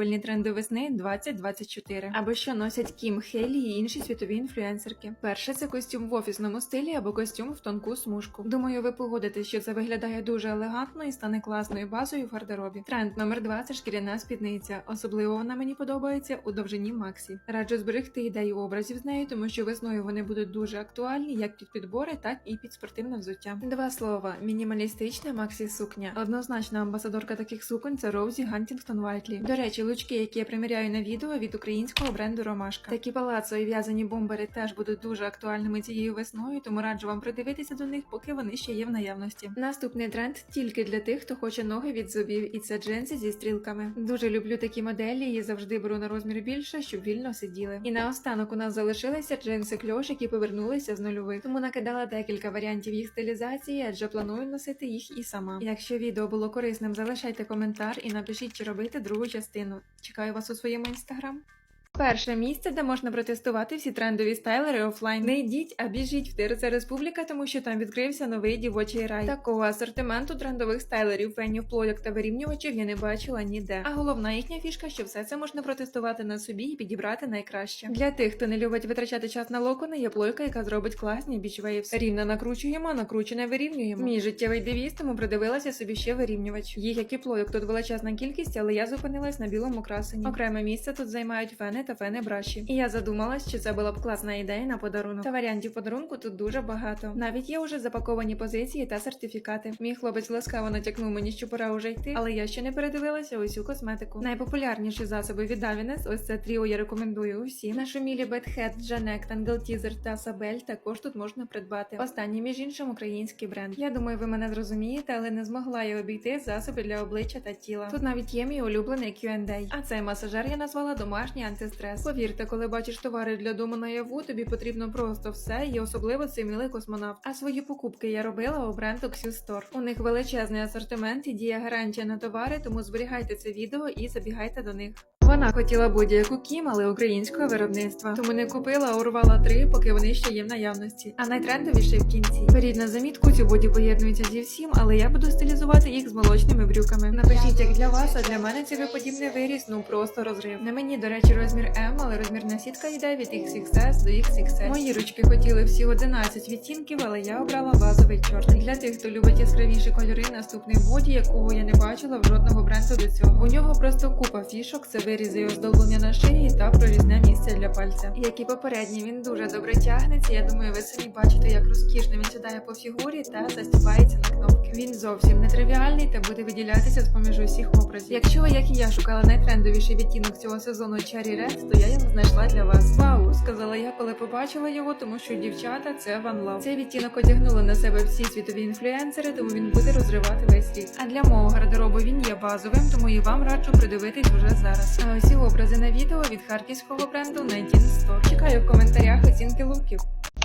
Носибельні тренди весни 2024. Або що носять Кім Хейлі і інші світові інфлюенсерки. Перше це костюм в офісному стилі або костюм в тонку смужку. Думаю, ви погодитесь, що це виглядає дуже елегантно і стане класною базою в гардеробі. Тренд номер два це шкіряна спідниця. Особливо вона мені подобається у довжині Максі. Раджу зберегти ідею образів з нею, тому що весною вони будуть дуже актуальні як під підбори, так і під спортивне взуття. Два слова: мінімалістична Максі сукня. Однозначна амбасадорка таких суконь це Роузі Гантінгтон Вайтлі. До речі, лучки, які я приміряю на відео від українського бренду Ромашка. Такі палацо і в'язані бомбери теж будуть дуже актуальними цією весною, тому раджу вам придивитися до них, поки вони ще є в наявності. Наступний тренд тільки для тих, хто хоче ноги від зубів, і це джинси зі стрілками. Дуже люблю такі моделі і завжди беру на розмір більше, щоб вільно сиділи. І наостанок у нас залишилися джинси кльош, які повернулися з нульових. Тому накидала декілька варіантів їх стилізації, адже планую носити їх і сама. Якщо відео було корисним, залишайте коментар і напишіть, чи робити другу частину. Чекаю вас у своєму інстаграм. Перше місце, де можна протестувати всі трендові стайлери офлайн. Не йдіть, а біжіть в ТРЦ Республіка, тому що там відкрився новий дівочий рай. Такого асортименту трендових стайлерів, фенів, плойок та вирівнювачів я не бачила ніде. А головна їхня фішка, що все це можна протестувати на собі і підібрати найкраще. Для тих, хто не любить витрачати час на локони, є плойка, яка зробить класні бічвейвс. Рівно накручуємо, накручене вирівнюємо. Мій життєвий девіз, тому придивилася собі ще вирівнювач. Їх як і плойок тут величезна кількість, але я зупинилась на білому красені. Окреме місце тут займають фени та фени браші. І я задумалась, що це була б класна ідея на подарунок. Та варіантів подарунку тут дуже багато. Навіть є уже запаковані позиції та сертифікати. Мій хлопець ласкаво натякнув мені, що пора уже йти, але я ще не передивилася усю косметику. Найпопулярніші засоби від Avines, ось це тріо я рекомендую усім. Нашу мілі Бетхед, Джанек, Тангелтізер та Сабель також тут можна придбати. Останній, між іншим, український бренд. Я думаю, ви мене зрозумієте, але не змогла я обійти засоби для обличчя та тіла. Тут навіть є мій улюблений Q&A. А цей масажер я назвала домашній антистрес. Повірте, коли бачиш товари для дому наяву, тобі потрібно просто все, і особливо цей милий космонавт. А свої покупки я робила у бренду Store. У них величезний асортимент і діє гарантія на товари, тому зберігайте це відео і забігайте до них. Вона хотіла будь-яку кім, але українського виробництва. Тому не купила, а урвала три, поки вони ще є в наявності. А найтрендовіше в кінці. Беріть на замітку, ці боді поєднуються зі всім, але я буду стилізувати їх з молочними брюками. Напишіть, як для вас, а для мене цей подібний виріс, ну просто розрив. На мені, до речі, розмір М, але розмірна сітка йде від XXS до XXL. Мої ручки хотіли всі 11 відтінків, але я обрала базовий чорний. Для тих, хто любить яскравіші кольори, наступний боді, якого я не бачила в жодного бренду до цього. У нього просто купа фішок, це і оздоблення на шиї та прорізне місце для пальця. Як і попередній, він дуже добре тягнеться. Я думаю, ви самі бачите, як розкішно він сідає по фігурі та застібається на кнопки. Він зовсім не тривіальний та буде виділятися з поміж усіх образів. Якщо ви, як і я, шукала найтрендовіший відтінок цього сезону Cherry Red, то я його знайшла для вас. Вау, сказала я, коли побачила його, тому що дівчата це One Love. Цей відтінок одягнули на себе всі світові інфлюенсери, тому він буде розривати весь рік. А для мого гардеробу він є базовим, тому і вам раджу придивитись вже зараз. А ось образи на відео від харківського бренду 19 Store. Чекаю в коментарях оцінки луків.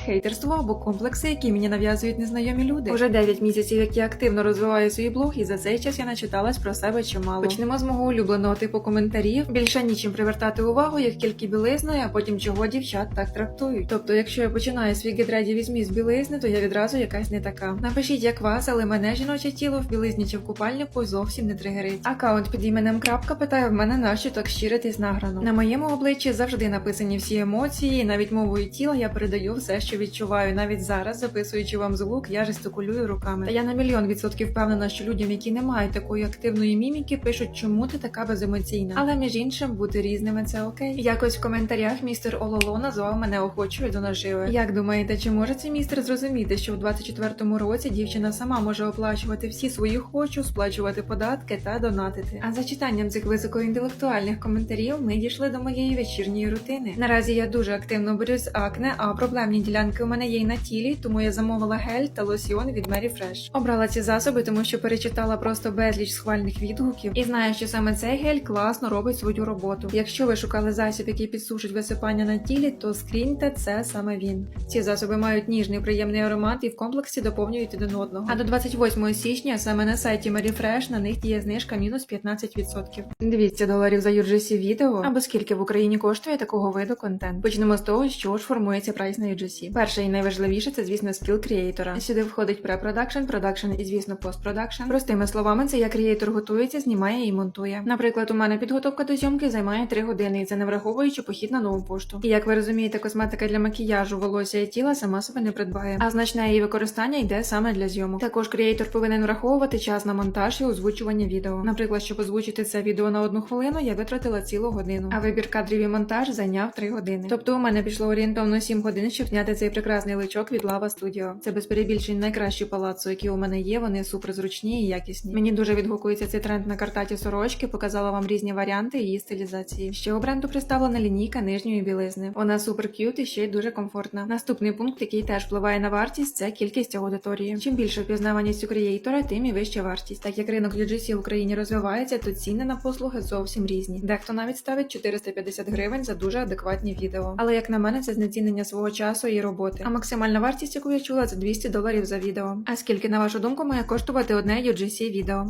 Хейтерство або комплекси, які мені нав'язують незнайомі люди. Уже 9 місяців, як я активно розвиваю свій блог, і за цей час я начиталась про себе чимало. Почнемо з мого улюбленого типу коментарів. Більше нічим привертати увагу, як тільки білизною, а потім чого дівчат так трактують. Тобто, якщо я починаю свій гідреді візьмі з білизни, то я відразу якась не така. Напишіть, як вас, але мене жіноче тіло в білизні чи в купальнику зовсім не тригерить. Акаунт під іменем крапка питає в мене нащо так щиритись награно. На моєму обличчі завжди написані всі емоції, навіть мовою тіла я передаю все, що відчуваю. Навіть зараз, записуючи вам звук, я жестикулюю руками. Та я на мільйон відсотків впевнена, що людям, які не мають такої активної міміки, пишуть, чому ти така беземоційна. Але між іншим бути різними це окей. Якось в коментарях містер Ололо назвав мене охочою до наживи. Як думаєте, чи може цей містер зрозуміти, що в 24-му році дівчина сама може оплачувати всі свої хочу, сплачувати податки та донатити? А за читанням цих високоінтелектуальних коментарів ми дійшли до моєї вечірньої рутини. Наразі я дуже активно борюсь акне, а проблемні ділянки у мене є й на тілі, тому я замовила гель та лосьйон від Mary Fresh. Обрала ці засоби, тому що перечитала просто безліч схвальних відгуків і знаю, що саме цей гель класно робить свою роботу. Якщо ви шукали засіб, який підсушить висипання на тілі, то скріньте це саме він. Ці засоби мають ніжний приємний аромат і в комплексі доповнюють один одного. А до 28 січня саме на сайті Mary Fresh на них діє знижка мінус 15%. 200 доларів за UGC відео або скільки в Україні коштує такого виду контент. Почнемо з того, що ж формується прайс на UGC. Перше і найважливіше це, звісно, скіл креатора. Сюди входить препродакшн, продакшн і, звісно, постпродакшн. Простими словами, це як креатор готується, знімає і монтує. Наприклад, у мене підготовка до зйомки займає 3 години, і це не враховуючи похід на нову пошту. І як ви розумієте, косметика для макіяжу, волосся і тіла сама себе не придбає, а значне її використання йде саме для зйомок. Також креатор повинен враховувати час на монтаж і озвучування відео. Наприклад, щоб озвучити це відео на одну хвилину, я витратила цілу годину, а вибір кадрів і монтаж зайняв 3 години. Тобто у мене пішло орієнтовно 7 годин, щоб зняти цей прекрасний личок від Lava Studio. Це без перебільшень найкращі палацу, які у мене є. Вони суперзручні і якісні. Мені дуже відгукується цей тренд на картаті сорочки. Показала вам різні варіанти її стилізації. Ще у бренду представлена лінійка нижньої білизни. Вона супер к'ют і ще й дуже комфортна. Наступний пункт, який теж впливає на вартість, це кількість аудиторії. Чим більше впізнаваність у креатора, тим і вища вартість. Так як ринок UGC в Україні розвивається, то ціни на послуги зовсім різні. Дехто навіть ставить 450 гривень за дуже адекватні відео. Але як на мене, це знецінення свого часу і роботи. А максимальна вартість, яку я чула, це 200 доларів за відео. А скільки, на вашу думку, має коштувати одне UGC відео?